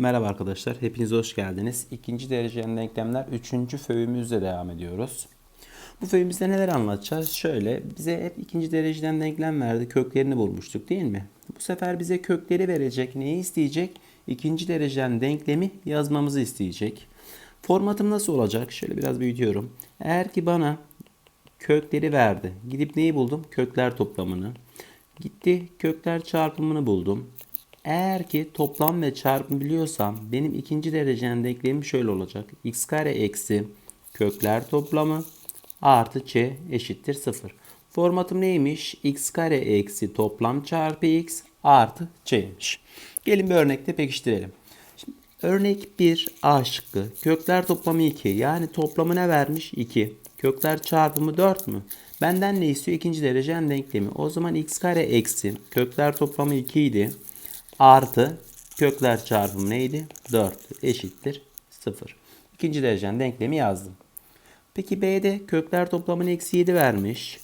Merhaba arkadaşlar, hepiniz hoş geldiniz. İkinci dereceden denklemler 3. föyümüzle devam ediyoruz. Bu föyümüzde neler anlatacağız? Şöyle, bize hep ikinci dereceden denklem verdi, köklerini bulmuştuk değil mi? Bu sefer bize kökleri verecek, neyi isteyecek? İkinci dereceden denklemi yazmamızı isteyecek. Formatım nasıl olacak? Şöyle biraz büyütüyorum. Eğer ki bana kökleri verdi, gidip neyi buldum? Kökler toplamını. Gitti kökler çarpımını buldum. Eğer ki toplam ve çarpım biliyorsam benim ikinci dereceden denklemim şöyle olacak. x kare eksi kökler toplamı artı c eşittir 0. Formatım neymiş? x kare eksi toplam çarpı x artı c'ymiş. Gelin bir örnekte pekiştirelim. Şimdi, örnek 1 A şıkkı. Kökler toplamı 2. Yani toplamı ne vermiş? 2. Kökler çarpımı 4 mü? Benden ne istiyor? İkinci dereceden denklemi. O zaman x kare eksi kökler toplamı 2 idi artı kökler çarpımı neydi? 4 eşittir 0. İkinci dereceden denklemi yazdım. Peki B'de kökler toplamını eksi 7 vermiş.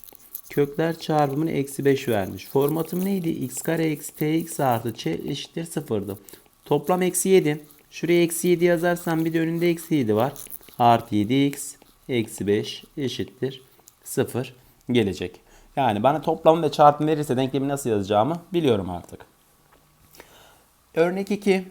Kökler çarpımını eksi 5 vermiş. Formatım neydi? x kare eksi tx artı ç eşittir 0'dı. Toplam eksi 7. Şuraya eksi 7 yazarsam bir de önünde eksi 7 var. Artı 7x eksi 5 eşittir 0 gelecek. Yani bana toplam ve çarpım verirse denklemi nasıl yazacağımı biliyorum artık. Örnek 2.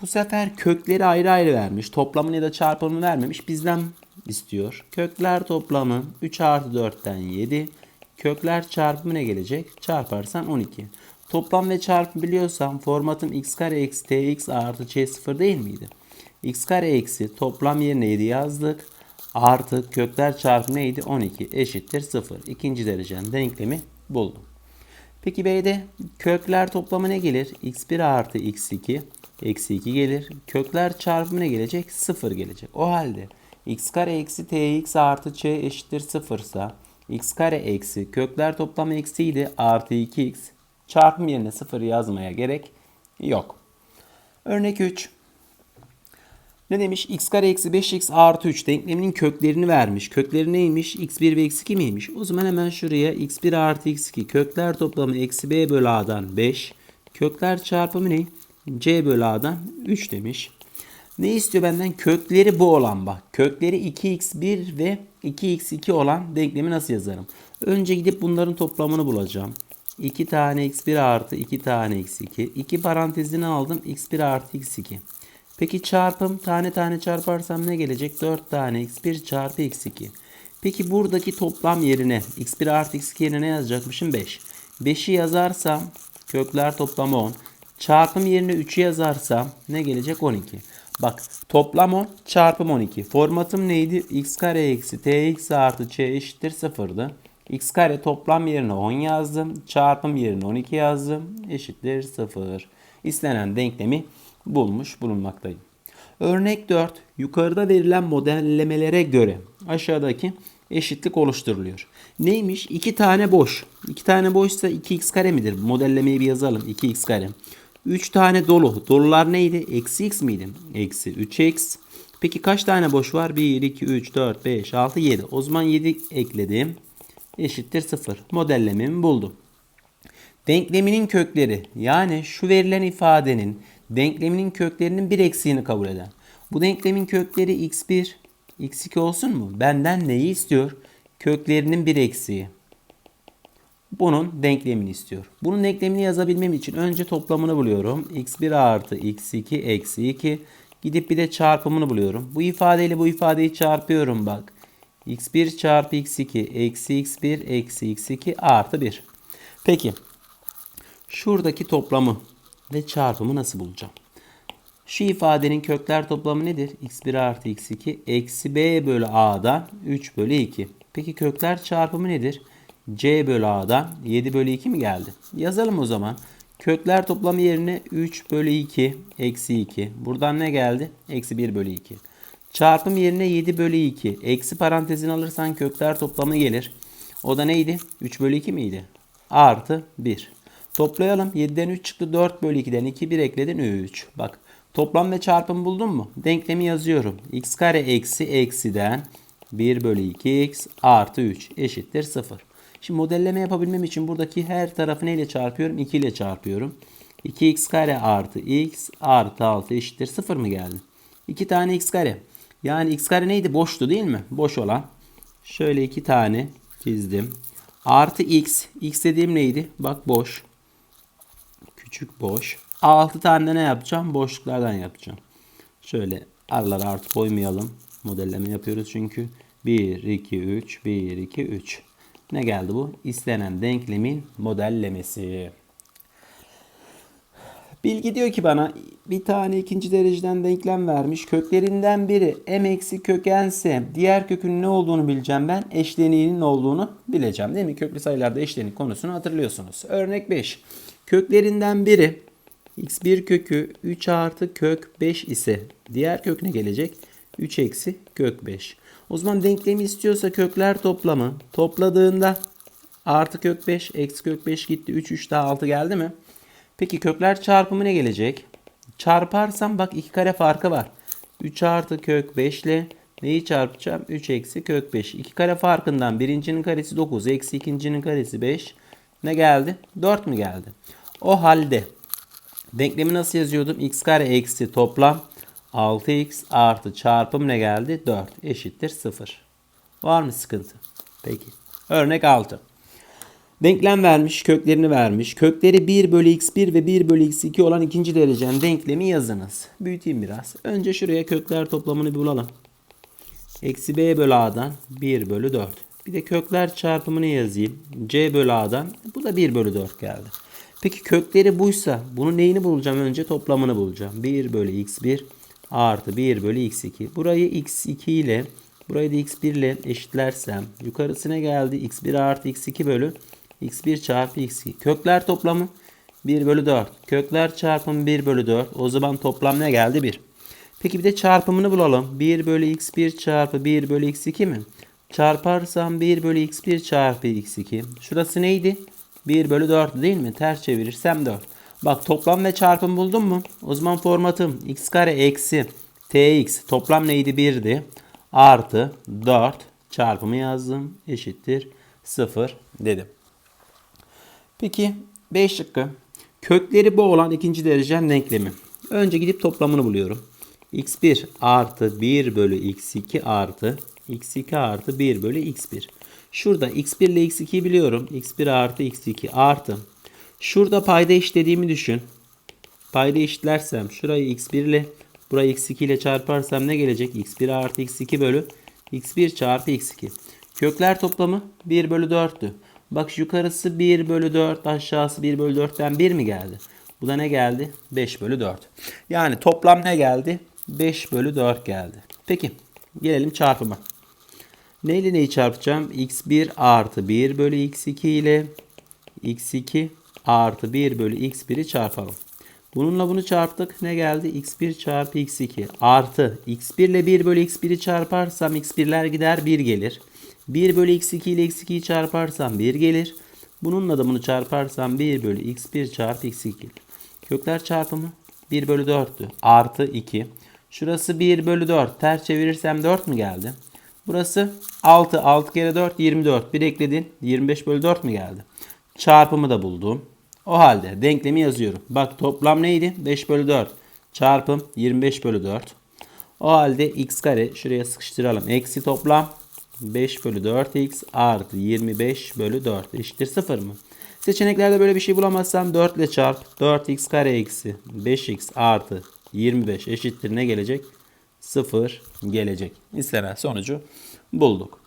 Bu sefer kökleri ayrı ayrı vermiş. Toplamını ya da çarpımını vermemiş. Bizden istiyor. Kökler toplamı 3 artı 4'ten 7. Kökler çarpımı ne gelecek? Çarparsan 12. Toplam ve çarpım biliyorsam formatım x kare eksi tx artı c sıfır değil miydi? x kare eksi toplam yerine 7 yazdık. Artı kökler çarpımı neydi? 12 eşittir 0. İkinci dereceden denklemi buldum. Peki B'de kökler toplamı ne gelir? x1 artı x2 eksi 2 gelir. Kökler çarpımı ne gelecek? 0 gelecek. O halde x kare eksi tx artı c eşittir 0 ise x kare eksi kökler toplamı eksiydi artı 2x çarpım yerine 0 yazmaya gerek yok. Örnek 3. Ne demiş? x kare eksi 5x artı 3 denkleminin köklerini vermiş. Kökleri neymiş? x1 ve x2 miymiş? O zaman hemen şuraya x1 artı x2 kökler toplamı eksi b bölü a'dan 5. Kökler çarpımı ne? c bölü a'dan 3 demiş. Ne istiyor benden? Kökleri bu olan bak. Kökleri 2x1 ve 2x2 olan denklemi nasıl yazarım? Önce gidip bunların toplamını bulacağım. 2 tane x1 artı 2 tane x2. 2 parantezini aldım. x1 artı x2. Peki çarpım tane tane çarparsam ne gelecek? 4 tane x1 çarpı x2. Peki buradaki toplam yerine x1 artı x2 yerine ne yazacakmışım? 5. 5'i yazarsam kökler toplamı 10. Çarpım yerine 3'ü yazarsam ne gelecek? 12. Bak toplam 10 çarpım 12. Formatım neydi? x kare eksi tx artı ç eşittir 0'dı. x kare toplam yerine 10 yazdım. Çarpım yerine 12 yazdım. Eşittir 0. İstenen denklemi bulmuş bulunmaktayım. Örnek 4. Yukarıda verilen modellemelere göre aşağıdaki eşitlik oluşturuluyor. Neymiş? 2 tane boş. 2 tane boşsa 2x kare midir? Modellemeyi bir yazalım. 2x kare. 3 tane dolu. Dolular neydi? Eksi x miydi? Eksi 3x. Peki kaç tane boş var? 1, 2, 3, 4, 5, 6, 7. O zaman 7 ekledim. Eşittir 0. Modellememi buldum. Denkleminin kökleri yani şu verilen ifadenin denkleminin köklerinin bir eksiğini kabul eden. Bu denklemin kökleri x1, x2 olsun mu? Benden neyi istiyor? Köklerinin bir eksiği. Bunun denklemini istiyor. Bunun denklemini yazabilmem için önce toplamını buluyorum. x1 artı x2 eksi 2. Gidip bir de çarpımını buluyorum. Bu ifadeyle bu ifadeyi çarpıyorum bak. x1 çarpı x2 eksi x1 eksi x2 artı 1. Peki. Şuradaki toplamı ve çarpımı nasıl bulacağım? Şu ifadenin kökler toplamı nedir? x1 artı x2 eksi b bölü a'dan 3 bölü 2. Peki kökler çarpımı nedir? c bölü a'dan 7 bölü 2 mi geldi? Yazalım o zaman. Kökler toplamı yerine 3 bölü 2 eksi 2. Buradan ne geldi? Eksi 1 bölü 2. Çarpım yerine 7 bölü 2. Eksi parantezini alırsan kökler toplamı gelir. O da neydi? 3 bölü 2 miydi? Artı 1. Toplayalım. 7'den 3 çıktı. 4 bölü 2'den 2 1 ekledin 3. Bak toplam ve çarpım buldun mu? Denklemi yazıyorum. x kare eksi eksiden 1 bölü 2x artı 3 eşittir 0. Şimdi modelleme yapabilmem için buradaki her tarafı neyle çarpıyorum? 2 ile çarpıyorum. 2x kare artı x artı 6 eşittir 0 mı geldi? 2 tane x kare. Yani x kare neydi? Boştu değil mi? Boş olan. Şöyle 2 tane çizdim. Artı x. x dediğim neydi? Bak boş. Küçük boş. 6 tane ne yapacağım? Boşluklardan yapacağım. Şöyle aralara artık koymayalım. Modelleme yapıyoruz çünkü. 1, 2, 3, 1, 2, 3. Ne geldi bu? İstenen denklemin modellemesi. Bilgi diyor ki bana bir tane ikinci dereceden denklem vermiş. Köklerinden biri m eksi kökense diğer kökün ne olduğunu bileceğim ben. Eşleniğinin olduğunu bileceğim değil mi? Köklü sayılarda eşlenik konusunu hatırlıyorsunuz. Örnek 5. Köklerinden biri x1 kökü 3 artı kök 5 ise diğer kök ne gelecek? 3 eksi kök 5. O zaman denklemi istiyorsa kökler toplamı topladığında artı kök 5 eksi kök 5 gitti. 3 3 daha 6 geldi mi? Peki kökler çarpımı ne gelecek? Çarparsam bak iki kare farkı var. 3 artı kök 5 ile neyi çarpacağım? 3 eksi kök 5. İki kare farkından birincinin karesi 9 eksi ikincinin karesi 5. Ne geldi? 4 mü geldi? O halde denklemi nasıl yazıyordum? x kare eksi toplam 6x artı çarpım ne geldi? 4 eşittir 0. Var mı sıkıntı? Peki. Örnek 6. Denklem vermiş, köklerini vermiş. Kökleri 1 bölü x1 ve 1 bölü x2 olan ikinci derecen denklemi yazınız. Büyüteyim biraz. Önce şuraya kökler toplamını bulalım. Eksi b bölü a'dan 1 bölü 4. Bir de kökler çarpımını yazayım. c bölü a'dan bu da 1 bölü 4 geldi. Peki kökleri buysa bunun neyini bulacağım? Önce toplamını bulacağım. 1 bölü x1 artı 1 bölü x2. Burayı x2 ile burayı da x1 ile eşitlersem yukarısına geldi. x1 artı x2 bölü x1 çarpı x2. Kökler toplamı 1 bölü 4. Kökler çarpımı 1 bölü 4. O zaman toplam ne geldi? 1. Peki bir de çarpımını bulalım. 1 bölü x1 çarpı 1 bölü x2 mi? Çarparsam 1 bölü x1 çarpı x2. Şurası neydi? 1 bölü 4 değil mi? Ters çevirirsem 4. Bak toplam ve çarpım buldum mu? O zaman formatım x kare eksi tx toplam neydi? 1'di. Artı 4 çarpımı yazdım. Eşittir 0 dedim. Peki 5 şıkkı. Kökleri bu olan ikinci derecen denklemi. Önce gidip toplamını buluyorum. x1 artı 1 bölü x2 artı x2 artı 1 bölü x1. Şurada x1 ile x2'yi biliyorum. x1 artı x2 artı. Şurada payda eşitlediğimi düşün. Payda eşitlersem şurayı x1 ile burayı x2 ile çarparsam ne gelecek? x1 artı x2 bölü x1 çarpı x2. Kökler toplamı 1 bölü 4'tü. Bak yukarısı 1 bölü 4 aşağısı 1 bölü 4'ten 1 mi geldi? Bu da ne geldi? 5 bölü 4. Yani toplam ne geldi? 5 bölü 4 geldi. Peki gelelim çarpıma. Neyle neyi çarpacağım? x1 artı 1 bölü x2 ile x2 artı 1 bölü x1'i çarpalım. Bununla bunu çarptık. Ne geldi? x1 çarpı x2 artı x1 ile 1 bölü x1'i çarparsam x1'ler gider 1 gelir. 1 bölü x2 ile x2'yi çarparsam 1 gelir. Bununla da bunu çarparsam 1 bölü x1 çarpı x2 gelir. Kökler çarpımı 1 bölü 4'tü. Artı 2. Şurası 1 bölü 4. Ters çevirirsem 4 mü geldi? Burası 6. 6 kere 4 24. Bir ekledin. 25 bölü 4 mü geldi? Çarpımı da buldum. O halde denklemi yazıyorum. Bak toplam neydi? 5 bölü 4. Çarpım 25 bölü 4. O halde x kare şuraya sıkıştıralım. Eksi toplam 5 bölü 4x artı 25 bölü 4 eşittir 0 mı? Seçeneklerde böyle bir şey bulamazsam 4 ile çarp 4x kare eksi 5x artı 25 eşittir ne gelecek? 0 gelecek. İstenen sonucu bulduk.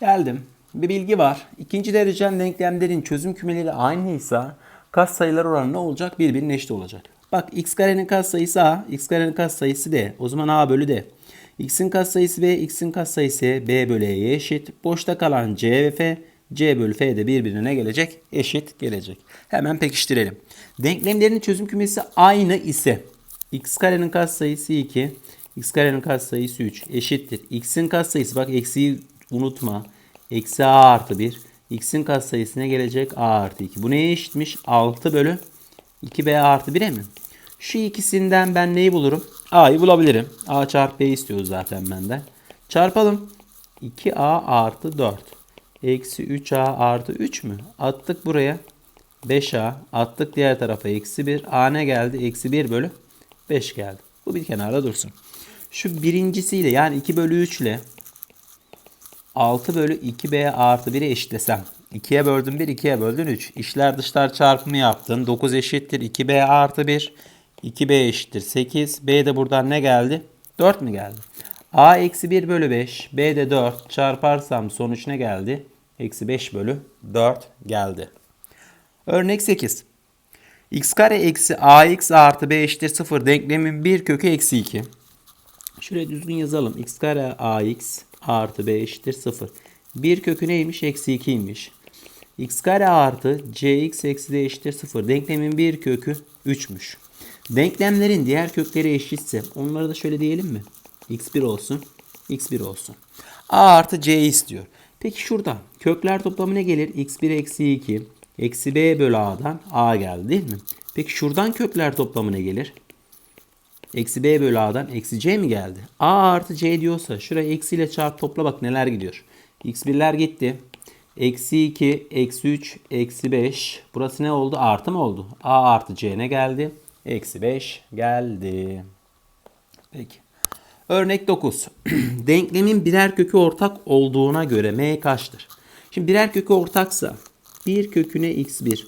Geldim. Bir bilgi var. İkinci derecen denklemlerin çözüm kümeleri aynıysa kas sayılar oranı ne olacak? Birbirine eşit olacak. Bak x karenin kas sayısı a, x karenin kas sayısı d. O zaman a bölü d. x'in kas sayısı b, x'in kas sayısı b bölü e'ye eşit. Boşta kalan c ve f, c bölü f de birbirine gelecek? Eşit gelecek. Hemen pekiştirelim. Denklemlerin çözüm kümesi aynı ise x karenin kas sayısı 2, x karenin kas sayısı 3 eşittir. x'in kas sayısı bak eksiği unutma. Eksi a artı 1. x'in kas sayısına gelecek a artı 2. Bu neye eşitmiş? 6 bölü 2b artı 1'e mi? Şu ikisinden ben neyi bulurum? a'yı bulabilirim. a çarpı b istiyoruz zaten benden. Çarpalım. 2a artı 4. Eksi 3a artı 3 mü? Attık buraya. 5a attık diğer tarafa eksi 1. a ne geldi? Eksi 1 bölü 5 geldi. Bu bir kenarda dursun. Şu birincisiyle yani 2 bölü 3 ile 6 bölü 2b artı 1'i eşitlesem. 2'ye böldün 1, 2'ye böldün 3. İşler dışlar çarpımı yaptın. 9 eşittir 2b artı 1. 2b eşittir 8. b de buradan ne geldi? 4 mü geldi? a eksi 1 bölü 5. b de 4. Çarparsam sonuç ne geldi? Eksi 5 bölü 4 geldi. Örnek 8. x kare eksi ax artı b eşittir 0 denklemin bir kökü eksi 2. Şuraya düzgün yazalım. x kare ax artı b eşittir 0. Bir kökü neymiş? Eksi 2'ymiş. x kare artı cx eksi d eşittir 0. Denklemin bir kökü 3'müş. Denklemlerin diğer kökleri eşitse onları da şöyle diyelim mi? x1 olsun, x1 olsun. a artı c istiyor. Peki şurada kökler toplamı ne gelir? x1 eksi 2 eksi b bölü a'dan a geldi değil mi? Peki şuradan kökler toplamı ne gelir? Eksi b bölü a'dan eksi c mi geldi? a artı c diyorsa şuraya eksiyle çarp topla bak neler gidiyor. x1'ler gitti. Eksi 2, eksi 3, eksi 5. Burası ne oldu? Artı mı oldu? a artı c ne geldi? Eksi 5 geldi. Peki. Örnek 9. Denklemin birer kökü ortak olduğuna göre m kaçtır? Şimdi birer kökü ortaksa bir köküne x1.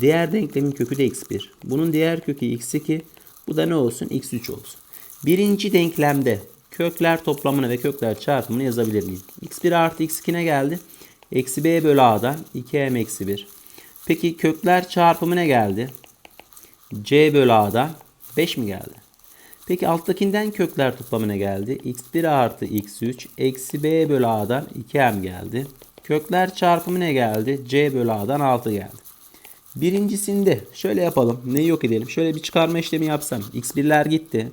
Diğer denklemin kökü de x1. Bunun diğer kökü x2. Bu da ne olsun? x3 olsun. Birinci denklemde kökler toplamını ve kökler çarpımını yazabilir miyim? x1 artı x2 ne geldi? Eksi b bölü a'dan 2m eksi 1. Peki kökler çarpımı ne geldi? c bölü a'dan 5 mi geldi? Peki alttakinden kökler toplamı ne geldi? x1 artı x3 eksi b bölü a'dan 2m geldi. Kökler çarpımı ne geldi? c bölü a'dan 6 geldi. Birincisinde şöyle yapalım. Neyi yok edelim? Şöyle bir çıkarma işlemi yapsam. x1'ler gitti.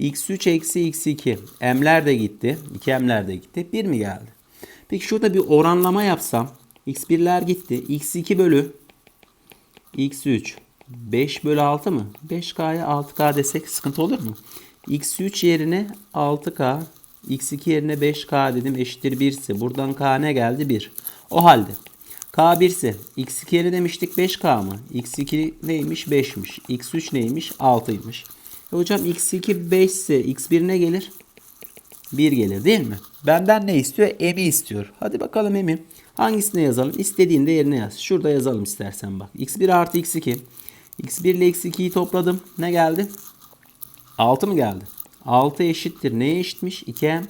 x3 eksi x2. m'ler de gitti. 2m'ler de gitti. 1 mi geldi? Peki şurada bir oranlama yapsam. x1'ler gitti. x2 bölü x3 5 bölü 6 mı? 5K'ya 6K desek sıkıntı olur mu? X3 yerine 6K, X2 yerine 5K dedim eşittir 1 ise buradan K ne geldi? 1. O halde K 1 ise X2 yerine demiştik 5K mı? X2 neymiş? 5'miş. X3 neymiş? 6'ymış. E hocam X2 5 ise X1 ne gelir? 1 gelir değil mi? Benden ne istiyor? M'i istiyor. Hadi bakalım M'i. Hangisine yazalım? İstediğinde yerine yaz. Şurada yazalım istersen bak. X1 artı X2. X1 ile X2'yi topladım. Ne geldi? 6 mı geldi? 6 eşittir. Neye eşitmiş? 2M.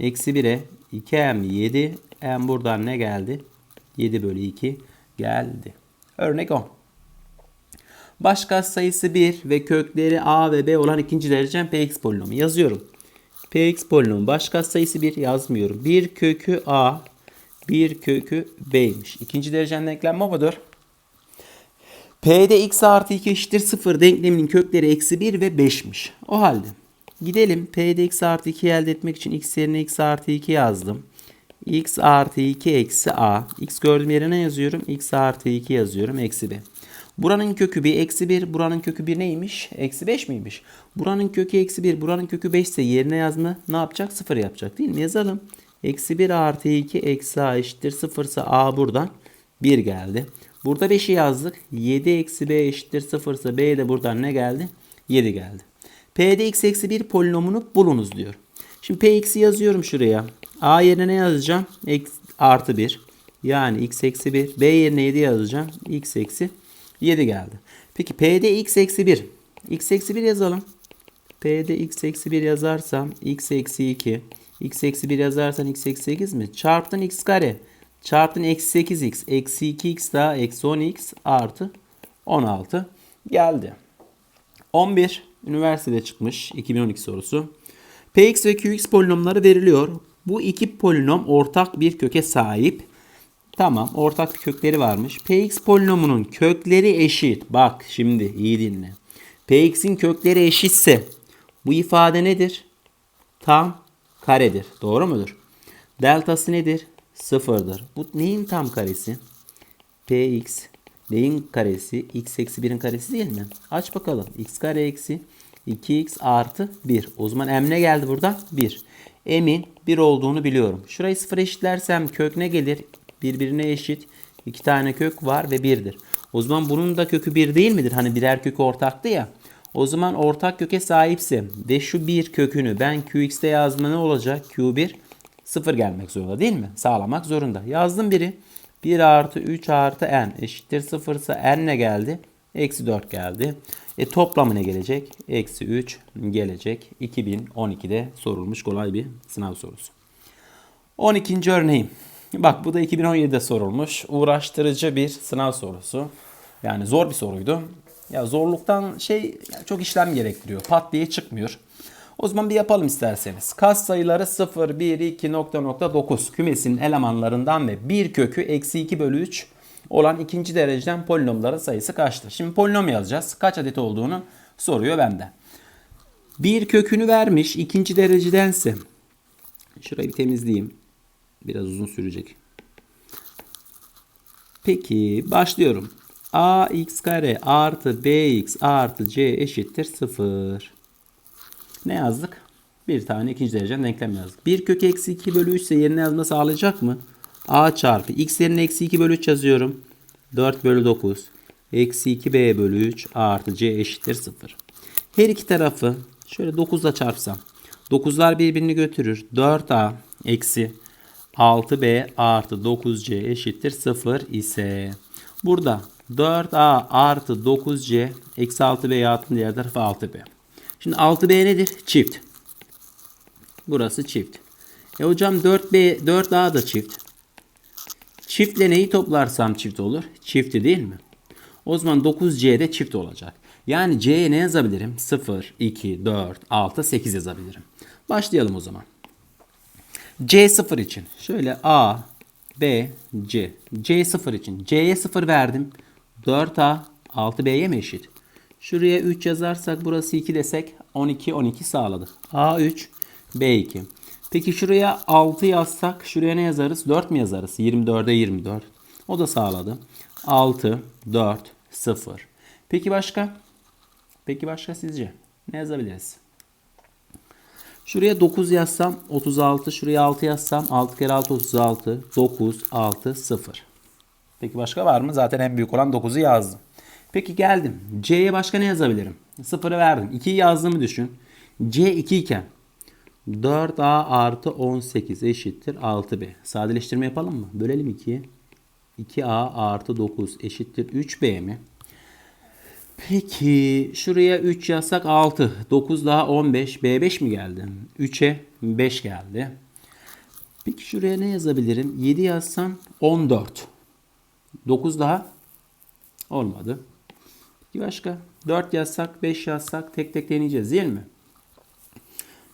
Eksi 1'e 2M 7. M buradan ne geldi? 7 bölü 2 geldi. Örnek 10. Başka sayısı 1 ve kökleri A ve B olan ikinci derecem Px polinomu. Yazıyorum. Px polinomu başka sayısı 1 yazmıyorum. 1 kökü A, 1 kökü B'ymiş. İkinci derecen denklem budur. P'de x artı 2 eşittir 0 denkleminin kökleri eksi 1 ve 5'miş. O halde gidelim P'de x artı 2 elde etmek için x yerine x artı 2 yazdım. x artı 2 eksi a. x gördüğüm yerine yazıyorum? x artı 2 yazıyorum. Eksi b. Buranın kökü 1 eksi 1. Buranın kökü 1 neymiş? Eksi 5 miymiş? Buranın kökü eksi 1. Buranın kökü 5 ise yerine yazma ne yapacak? 0 yapacak değil mi? Yazalım. Eksi 1 artı 2 eksi a eşittir 0 ise a buradan 1 geldi. Burada 5'i yazdık. 7 eksi b eşittir 0 ise b de buradan ne geldi? 7 geldi. P'de x eksi 1 polinomunu bulunuz diyor. Şimdi px'i yazıyorum şuraya. a yerine ne yazacağım? X artı 1. Yani x eksi 1. b yerine 7 yazacağım. x eksi 7 geldi. Peki P'de x eksi 1. x eksi 1 yazalım. P'de x eksi 1 yazarsam x eksi 2. x eksi 1 yazarsan x eksi 8 mi? Çarptın x kare. Çarptın eksi 8x. Eksi 2x daha eksi 10x artı 16 geldi. 11 üniversitede çıkmış 2012 sorusu. Px ve Qx polinomları veriliyor. Bu iki polinom ortak bir köke sahip. Tamam ortak kökleri varmış. Px polinomunun kökleri eşit. Bak şimdi iyi dinle. Px'in kökleri eşitse bu ifade nedir? Tam karedir. Doğru mudur? Deltası nedir? Sıfırdır. Bu neyin tam karesi? Px neyin karesi? x eksi 1'in karesi değil mi? Aç bakalım. x kare eksi 2x artı 1. O zaman m ne geldi burada? 1. M'in 1 olduğunu biliyorum. Şurayı 0 eşitlersem kök ne gelir? Birbirine eşit. 2 tane kök var ve 1'dir. O zaman bunun da kökü 1 değil midir? Hani birer kökü ortaktı ya. O zaman ortak köke sahipse ve şu bir kökünü ben qx'te yazma ne olacak? q1 0 gelmek zorunda değil mi? Sağlamak zorunda. Yazdım biri. 1 artı 3 artı n eşittir 0 ise n ne geldi? Eksi 4 geldi. E toplamı ne gelecek? Eksi 3 gelecek. 2012'de sorulmuş kolay bir sınav sorusu. 12. örneğim. Bak bu da 2017'de sorulmuş. Uğraştırıcı bir sınav sorusu. Yani zor bir soruydu. Ya zorluktan şey çok işlem gerektiriyor. Pat diye çıkmıyor. O zaman bir yapalım isterseniz. Kas sayıları 0, 1, 2, nokta nokta 9 kümesinin elemanlarından ve bir kökü eksi 2 bölü 3 olan ikinci dereceden polinomların sayısı kaçtır? Şimdi polinom yazacağız. Kaç adet olduğunu soruyor benden. Bir kökünü vermiş ikinci derecedense. Şurayı bir temizleyeyim. Biraz uzun sürecek. Peki başlıyorum. ax kare artı bx artı c eşittir 0. Ne yazdık? Bir tane ikinci dereceden denklem yazdık. 1 kök eksi 2 bölü 3 ise yerine yazma sağlayacak mı? A çarpı x yerine eksi 2 bölü 3 yazıyorum. 4 bölü 9. Eksi 2b bölü 3 artı c eşittir 0. Her iki tarafı şöyle 9 ile çarpsam. 9'lar birbirini götürür. 4a eksi 6b artı 9c eşittir 0 ise burada 4a artı 9c eksi 6b'ye attım diğer tarafı 6b. Şimdi 6b nedir? Çift. Burası çift. E hocam 4b 4a da çift. Çiftle neyi toplarsam çift olur? Çifti değil mi? O zaman 9c de çift olacak. Yani c'ye ne yazabilirim? 0, 2, 4, 6, 8 yazabilirim. Başlayalım o zaman. C0 için şöyle A, B, C. C0 için C'ye 0 verdim. 4A 6B'ye mi eşit? Şuraya 3 yazarsak burası 2 desek 12 12 sağladı. A3 B2. Peki şuraya 6 yazsak şuraya ne yazarız? 4 mi yazarız? 24'e 24. O da sağladı. 6 4 0. Peki başka? Peki başka sizce? Ne yazabiliriz? Şuraya 9 yazsam 36. Şuraya 6 yazsam 6 kere 6 36. 9, 6, 0. Peki başka var mı? Zaten en büyük olan 9'u yazdım. Peki geldim. C'ye başka ne yazabilirim? 0'ı verdim. 2'yi yazdığımı düşün. C 2 iken 4A artı 18 eşittir 6B. Sadeleştirme yapalım mı? Bölelim 2'ye. 2A artı 9 eşittir 3B mi? Peki şuraya 3 yazsak 6. 9 daha 15. B5 mi geldi? 3'e 5 geldi. Peki şuraya ne yazabilirim? 7 yazsam 14. 9 daha olmadı. Peki başka? 4 yazsak 5 yazsak tek tek deneyeceğiz değil mi?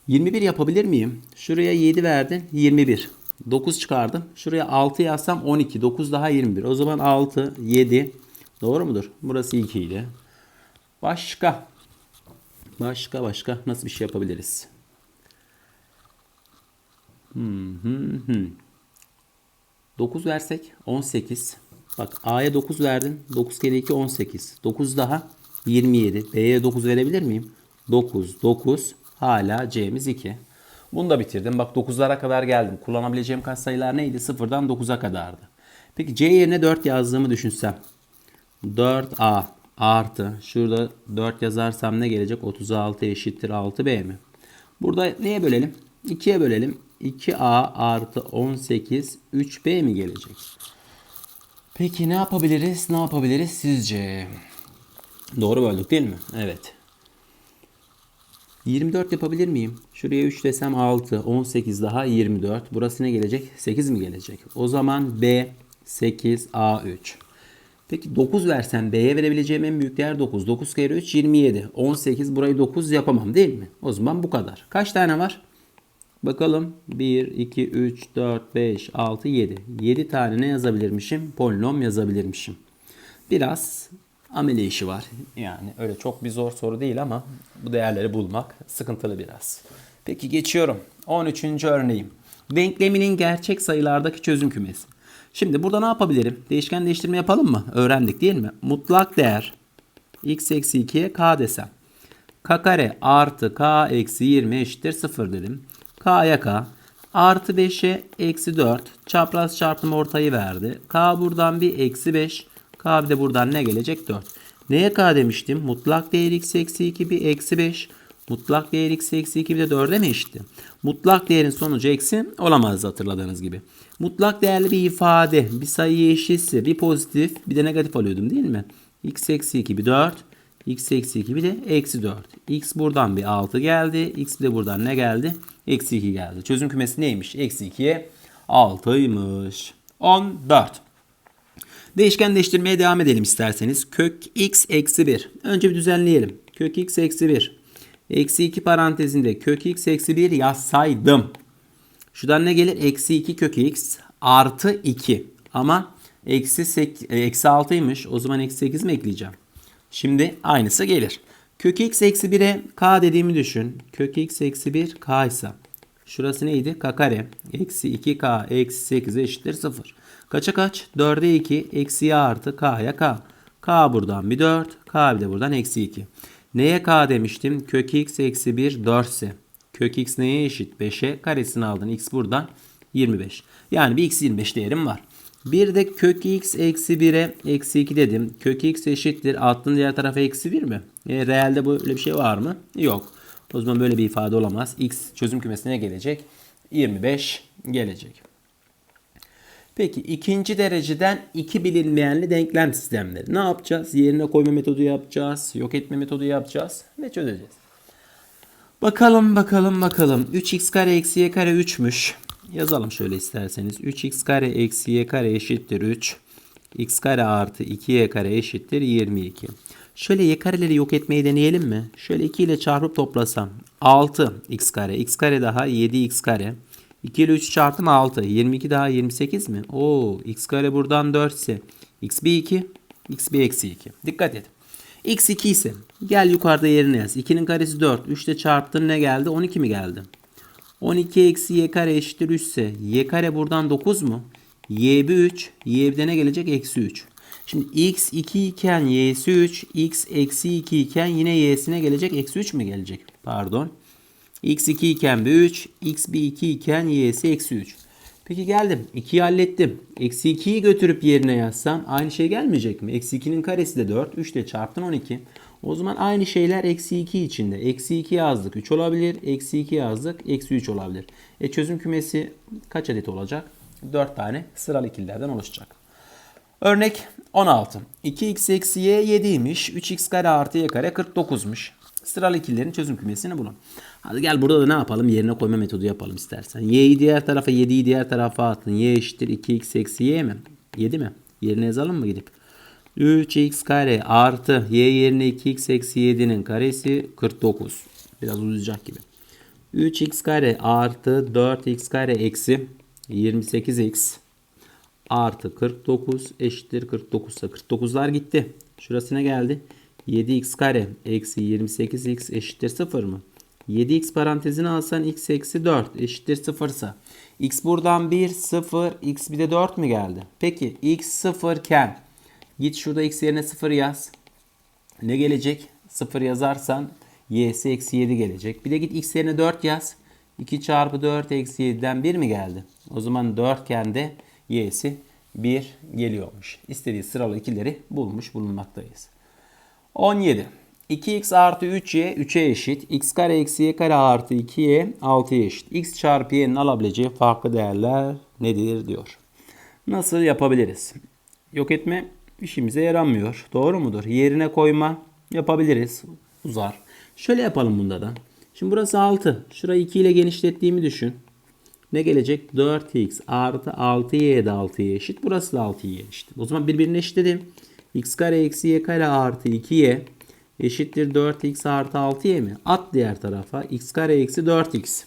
21 yapabilir miyim? Şuraya 7 verdin 21. 9 çıkardım. Şuraya 6 yazsam 12. 9 daha 21. O zaman 6, 7. Doğru mudur? Burası 2 idi. Başka. Başka başka nasıl bir şey yapabiliriz? Hmm, hmm, hmm. 9 versek 18. Bak A'ya 9 verdin. 9 kere 2 18. 9 daha 27. B'ye 9 verebilir miyim? 9, 9. Hala C'miz 2. Bunu da bitirdim. Bak 9'lara kadar geldim. Kullanabileceğim kaç sayılar neydi? 0'dan 9'a kadardı. Peki C yerine 4 yazdığımı düşünsem. 4A artı şurada 4 yazarsam ne gelecek? 36 eşittir 6B mi? Burada neye bölelim? 2'ye bölelim. 2A artı 18 3B mi gelecek? Peki ne yapabiliriz? Ne yapabiliriz sizce? Doğru böldük değil mi? Evet. 24 yapabilir miyim? Şuraya 3 desem 6, 18 daha 24. Burası ne gelecek? 8 mi gelecek? O zaman B 8 A3. Peki 9 versem B'ye verebileceğim en büyük değer 9. 9 kere 3 27. 18 burayı 9 yapamam değil mi? O zaman bu kadar. Kaç tane var? Bakalım 1, 2, 3, 4, 5, 6, 7. 7 tane ne yazabilirmişim? Polinom yazabilirmişim. Biraz amele işi var. Yani öyle çok bir zor soru değil ama bu değerleri bulmak sıkıntılı biraz. Peki geçiyorum. 13. örneğim. Denkleminin gerçek sayılardaki çözüm kümesi. Şimdi burada ne yapabilirim? Değişken değiştirme yapalım mı? Öğrendik değil mi? Mutlak değer x eksi 2'ye k desem. k kare artı k eksi 20 eşittir 0 dedim. k'ya k artı 5'e eksi 4 çapraz çarpım ortayı verdi. k buradan bir eksi 5 K bir de buradan ne gelecek? 4. Neye K demiştim? Mutlak değer x eksi 2 bir eksi 5. Mutlak değer x eksi 2 bir de 4'e mi eşitti? Mutlak değerin sonucu eksi olamaz hatırladığınız gibi. Mutlak değerli bir ifade bir sayı eşitse bir pozitif bir de negatif alıyordum değil mi? x eksi 2 bir 4. x eksi 2 bir de eksi 4. x buradan bir 6 geldi. x bir de buradan ne geldi? Eksi 2 geldi. Çözüm kümesi neymiş? Eksi 2'ye 6'ymış. 14. Değişken değiştirmeye devam edelim isterseniz. Kök x eksi 1. Önce bir düzenleyelim. Kök x eksi 1. Eksi 2 parantezinde kök x eksi 1 yazsaydım. Şuradan ne gelir? Eksi 2 kök x artı 2. Ama eksi, sek- e, eksi 6'ymış. O zaman eksi 8 mi ekleyeceğim? Şimdi aynısı gelir. Kök x eksi 1'e k dediğimi düşün. Kök x eksi 1 k ise. Şurası neydi? K kare. Eksi 2k eksi 8'e eşittir 0. Kaça kaç? 4'e 2. Eksiye artı k'ya k. K buradan bir 4. K bir de buradan eksi 2. Neye k demiştim? Kök x eksi 1 4 ise. Kök x neye eşit? 5'e karesini aldın. X buradan 25. Yani bir x 25 değerim var. Bir de kök x eksi 1'e eksi 2 dedim. Kök x eşittir. Altın diğer tarafa eksi 1 mi? E, realde böyle bir şey var mı? Yok. O zaman böyle bir ifade olamaz. X çözüm kümesine gelecek. 25 gelecek. Peki ikinci dereceden iki bilinmeyenli denklem sistemleri. Ne yapacağız? Yerine koyma metodu yapacağız. Yok etme metodu yapacağız. Ve çözeceğiz. Bakalım bakalım bakalım. 3x kare eksi y kare 3'müş. Yazalım şöyle isterseniz. 3x kare eksi y kare eşittir 3. x kare artı 2y kare eşittir 22. Şöyle y kareleri yok etmeyi deneyelim mi? Şöyle 2 ile çarpıp toplasam. 6 x kare. x kare daha 7x kare. 2 ile 3 çarptım 6. 22 daha 28 mi? Oo, x kare buradan 4 ise. x bir 2. x bir eksi 2. Dikkat et. x 2 ise gel yukarıda yerine yaz. 2'nin karesi 4. 3 ile çarptın ne geldi? 12 mi geldi? 12 eksi y kare eşittir 3 ise y kare buradan 9 mu? y bir 3. y bir de ne gelecek? Eksi 3. Şimdi x 2 iken y'si 3. x eksi 2 iken yine y'sine gelecek. Eksi 3 mü gelecek? Pardon. X 2 iken bir 3. x bir 2 iken y'si eksi 3. Peki geldim. 2'yi hallettim. Eksi 2'yi götürüp yerine yazsam aynı şey gelmeyecek mi? Eksi 2'nin karesi de 4. 3 ile çarptın 12. O zaman aynı şeyler eksi 2 içinde. Eksi 2 yazdık 3 olabilir. Eksi 2 yazdık eksi 3 olabilir. E çözüm kümesi kaç adet olacak? 4 tane sıralı ikililerden oluşacak. Örnek 16. 2x eksi y 7'ymiş. 3x kare artı y kare 49'muş. Sıralı ikililerin çözüm kümesini bulun. Hadi gel burada da ne yapalım? Yerine koyma metodu yapalım istersen. y'yi diğer tarafa 7'yi diğer tarafa atın. y eşittir 2x eksi y mi? 7 mi? Yerine yazalım mı gidip? 3x kare artı y yerine 2x eksi 7'nin karesi 49. Biraz uzayacak gibi. 3x kare artı 4x kare eksi 28x artı 49 eşittir 49 ise 49'lar gitti. Şurasına geldi. 7x kare eksi 28x eşittir 0 mı? 7x parantezine alsan x eksi 4 eşittir 0 ise x buradan 1 0 x bir de 4 mü geldi? Peki x 0 iken git şurada x yerine 0 yaz. Ne gelecek? 0 yazarsan y'si eksi 7 gelecek. Bir de git x yerine 4 yaz. 2 çarpı 4 eksi 7'den 1 mi geldi? O zaman 4 iken de y'si 1 geliyormuş. İstediği sıralı ikileri bulmuş bulunmaktayız. 17. 2x artı 3y 3'e eşit. x kare eksi y kare artı 2y 6'ya eşit. x çarpı y'nin alabileceği farklı değerler nedir diyor. Nasıl yapabiliriz? Yok etme işimize yaramıyor. Doğru mudur? Yerine koyma yapabiliriz. Uzar. Şöyle yapalım bunda da. Şimdi burası 6. Şurayı 2 ile genişlettiğimi düşün. Ne gelecek? 4x artı 6y de 6'ya eşit. Burası da 6y'ye eşit. O zaman birbirine eşitledim. x kare eksi y kare artı 2y eşittir 4x artı 6y mi? At diğer tarafa. x kare eksi 4x.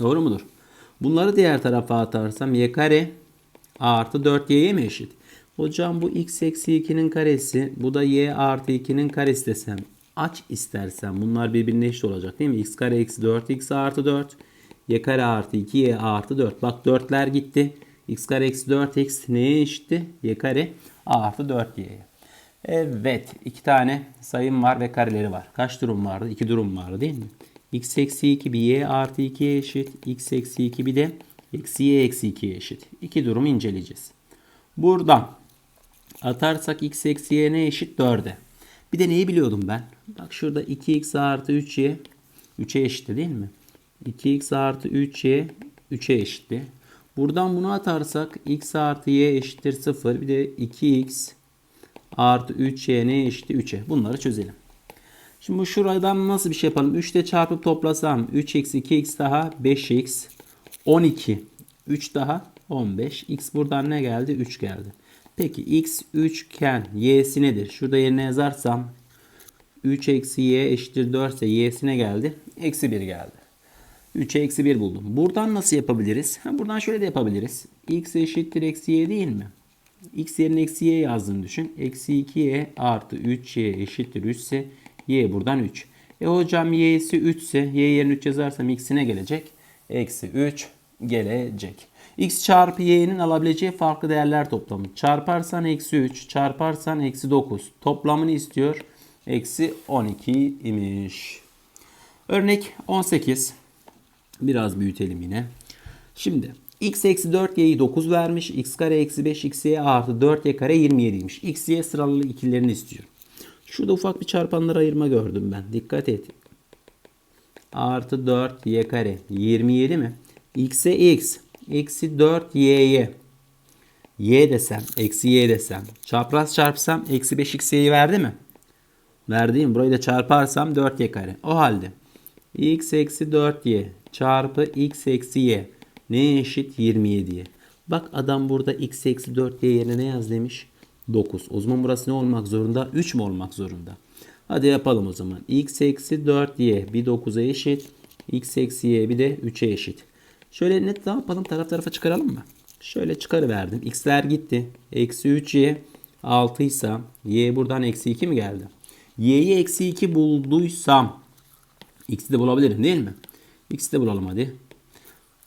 Doğru mudur? Bunları diğer tarafa atarsam y kare artı 4y'ye mi eşit? Hocam bu x eksi 2'nin karesi. Bu da y artı 2'nin karesi desem. Aç istersen. Bunlar birbirine eşit olacak değil mi? x kare eksi 4x artı 4. y kare artı 2y artı 4. Bak 4'ler gitti. x kare eksi 4x neye eşitti? y kare artı 4y'ye. Evet. iki tane sayım var ve kareleri var. Kaç durum vardı? İki durum vardı değil mi? x eksi 2 bir y artı 2'ye eşit. x eksi 2 bir de eksi y eksi 2'ye eşit. İki durumu inceleyeceğiz. Buradan Atarsak x eksi y ne eşit? 4'e. Bir de neyi biliyordum ben? Bak şurada 2x artı 3y 3'e eşitti değil mi? 2x artı 3y 3'e eşitti. Buradan bunu atarsak x artı y eşittir 0. Bir de 2x artı 3y ne eşittir 3'e. Bunları çözelim. Şimdi şuradan nasıl bir şey yapalım? 3 ile çarpıp toplasam 3x 2x daha 5x 12 3 daha 15 x buradan ne geldi? 3 geldi. Peki x 3 iken y'si nedir? Şurada yerine yazarsam 3 eksi y eşittir 4 ise y'sine geldi. Eksi 1 geldi. 3'e eksi 1 buldum. Buradan nasıl yapabiliriz? Ha, buradan şöyle de yapabiliriz. x eşittir eksi y değil mi? X yerine eksi y yazdığını düşün. Eksi 2y artı 3y eşittir 3 ise y buradan 3. E hocam y'si 3 ise y yerine 3 yazarsam x'ine gelecek. Eksi 3 gelecek. x çarpı y'nin alabileceği farklı değerler toplamı. Çarparsan eksi 3, çarparsan eksi 9. Toplamını istiyor. Eksi 12 imiş. Örnek 18. Biraz büyütelim yine. Şimdi x eksi 4y'yi 9 vermiş. x kare eksi 5 xy artı 4y kare 27'ymiş. x y sıralı ikilerini istiyor. Şurada ufak bir çarpanlara ayırma gördüm ben. Dikkat et. Artı 4y kare 27 mi? x'e x. Eksi 4y'ye. y desem. Eksi y desem. Çapraz çarpsam eksi 5xy'yi verdi mi? Verdi mi? Burayı da çarparsam 4y kare. O halde x eksi 4y çarpı x eksi y ne eşit 27'ye. Bak adam burada x eksi 4y yerine ne yaz demiş? 9. O zaman burası ne olmak zorunda? 3 mü olmak zorunda? Hadi yapalım o zaman. x eksi 4y bir 9'a eşit. x eksi y bir de 3'e eşit. Şöyle net ne yapalım? Taraf tarafa çıkaralım mı? Şöyle çıkarıverdim. x'ler gitti. Eksi 3y 6 ise y buradan eksi 2 mi geldi? y'yi eksi 2 bulduysam x'i de bulabilirim değil mi? x'i de bulalım hadi.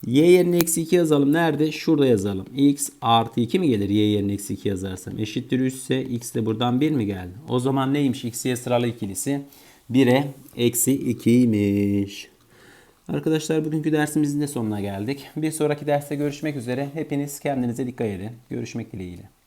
Y yerine eksi 2 yazalım. Nerede? Şurada yazalım. x artı 2 mi gelir y yerine eksi 2 yazarsam? Eşittir 3 ise x de buradan 1 mi geldi? O zaman neymiş? x'ye sıralı ikilisi 1'e eksi 2'ymiş. Arkadaşlar bugünkü dersimizin de sonuna geldik. Bir sonraki derste görüşmek üzere. Hepiniz kendinize dikkat edin. Görüşmek dileğiyle.